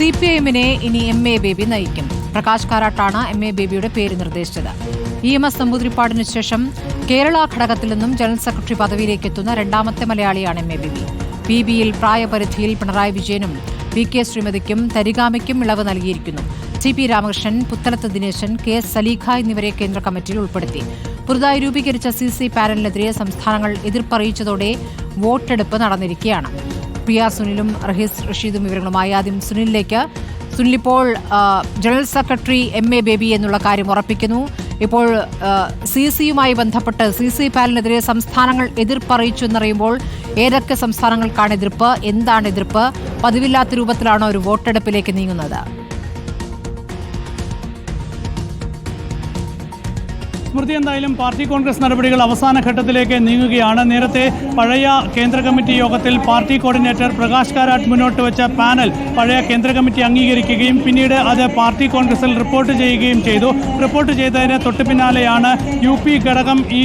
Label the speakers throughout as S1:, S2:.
S1: C P എമ്മിനെ ഇനി M A baby നയിക്കും. പ്രകാശ് കാരാട്ടാണ് എം എ ബേബിയുടെ പേര് നിർദ്ദേശിച്ചത്. ഇ എം എസ് നമ്പൂതിരിപ്പാടിനു ശേഷം കേരള ഘടകത്തിൽ നിന്നും ജനറൽ സെക്രട്ടറി പദവിയിലേക്ക് എത്തുന്ന രണ്ടാമത്തെ മലയാളിയാണ് എം എ ബേബി പി ബിയിൽ പ്രായപരിധിയിൽ പിണറായി വിജയനും പി കെ ശ്രീമതിക്കും തരികാമയ്ക്കും ഇളവ് നൽകിയിരിക്കുന്നു. T P Ramakrishnan Puthalath Dineshan K S Saleekha എന്നിവരെ കേന്ദ്ര കമ്മിറ്റിയിൽ ഉൾപ്പെടുത്തി. പുതുതായി രൂപീകരിച്ച സി സി പാനലിനെതിരെ സംസ്ഥാനങ്ങൾ എതിർപ്പറിയിച്ചതോടെ വോട്ടെടുപ്പ് നടന്നിരിക്കുകയാണ്. പി ആർ സുനിലും റഹീസ് റഷീദും വിവരങ്ങളുമായി ആദ്യം സുനിലിലേക്ക്. സുനിൽ ഇപ്പോൾ general secretary M A Baby എന്നുള്ള കാര്യം ഉറപ്പിക്കുന്നു. ഇപ്പോൾ സി സിയുമായി ബന്ധപ്പെട്ട് സി സി പാലിനെതിരെ സംസ്ഥാനങ്ങൾ എതിർപ്പറിയിച്ചു എന്നറിയുമ്പോൾ ഏതൊക്കെ സംസ്ഥാനങ്ങൾക്കാണ് എതിർപ്പ്? എന്താണ് എതിർപ്പ്? പതിവില്ലാത്ത രൂപത്തിലാണോ ഒരു വോട്ടെടുപ്പിലേക്ക് നീങ്ങുന്നത്?
S2: സ്മൃതി എന്തായാലും പാർട്ടി കോൺഗ്രസ് നടപടികൾ അവസാന ഘട്ടത്തിലേക്ക് നീങ്ങുകയാണ്. നേരത്തെ പഴയ കേന്ദ്ര കമ്മിറ്റി യോഗത്തിൽ പാർട്ടി കോർഡിനേറ്റർ പ്രകാശ് കാരാട്ട് മുന്നോട്ട് വെച്ച പാനൽ പഴയ കേന്ദ്ര കമ്മിറ്റി അംഗീകരിക്കുകയും പിന്നീട് അത് പാർട്ടി കോൺഗ്രസിൽ റിപ്പോർട്ട് ചെയ്യുകയും ചെയ്തു. റിപ്പോർട്ട് ചെയ്തതിന് തൊട്ടു പിന്നാലെയാണ് യു പി ഘടകം ഈ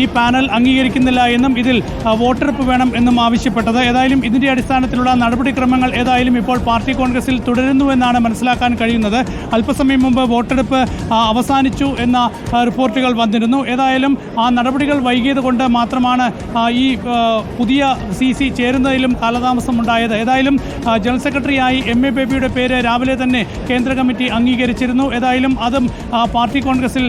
S2: ഈ പാനൽ അംഗീകരിക്കുന്നില്ല എന്നും ഇതിൽ വോട്ടെടുപ്പ് വേണം എന്നും ആവശ്യപ്പെട്ടത്. ഏതായാലും ഇതിന്റെ അടിസ്ഥാനത്തിലുള്ള നടപടിക്രമങ്ങൾ ഏതായാലും ഇപ്പോൾ പാർട്ടി കോൺഗ്രസിൽ തുടരുന്നുവെന്നാണ് മനസ്സിലാക്കാൻ കഴിയുന്നത്. അല്പസമയം മുമ്പ് വോട്ടെടുപ്പ് ആ, അവസാനിച്ചു എന്ന റിപ്പോർട്ടുകൾ വന്നിരുന്നു. ഏതായാലും ആ നടപടികൾ വൈകിയത് കൊണ്ട് മാത്രമാണ് ഈ പുതിയ സി സി ചേരുന്നതിലും കാലതാമസം ഉണ്ടായത്. ഏതായാലും ജനറൽ സെക്രട്ടറിയായി എം എ ബേബിയുടെ പേര് രാവിലെ തന്നെ കേന്ദ്ര കമ്മിറ്റി അംഗീകരിച്ചിരുന്നു. ഏതായാലും അതും പാർട്ടി കോൺഗ്രസിൽ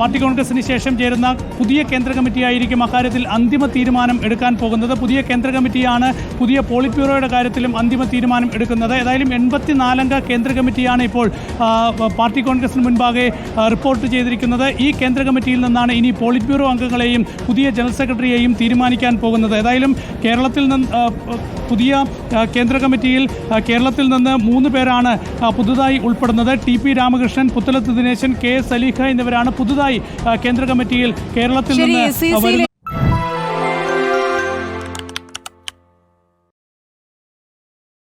S2: പാർട്ടി കോൺഗ്രസിന് ശേഷം ചേരുന്ന പുതിയ കേന്ദ്ര കമ്മിറ്റിയായിരിക്കും അക്കാര്യത്തിൽ അന്തിമ തീരുമാനം എടുക്കാൻ പോകുന്നത്. പുതിയ കേന്ദ്ര കമ്മിറ്റിയാണ് പുതിയ പോളിറ്റ് ബ്യൂറോയുടെ കാര്യത്തിലും അന്തിമ തീരുമാനം എടുക്കുന്നത്. ഏതായാലും എൺപത്തിനാലംഗ കേന്ദ്ര കമ്മിറ്റിയാണ് ഇപ്പോൾ പാർട്ടി കോൺഗ്രസിന് മുൻപാകെ ആ, റിപ്പോർട്ട് ചെയ്തിരിക്കുന്നത് ഈ കേന്ദ്ര കമ്മിറ്റിയിൽ നിന്നാണ് ഇനി പോളിറ്റ് ബ്യൂറോ അംഗങ്ങളെയും പുതിയ ജനറൽ സെക്രട്ടറിയെയും തീരുമാനിക്കാൻ പോകുന്നത്. ഏതായാലും കേരളത്തിൽ നിന്ന് പുതിയ കേന്ദ്ര കമ്മിറ്റിയിൽ കേരളത്തിൽ നിന്ന് മൂന്ന് പേരാണ് പുതുതായി ഉൾപ്പെടുന്നത്. T P Ramakrishnan Puthalath Dineshan K S Saleekha എന്നിവരാണ് പുതുതായി കേന്ദ്ര കമ്മിറ്റിയിൽ കേരളത്തിൽ നിന്ന്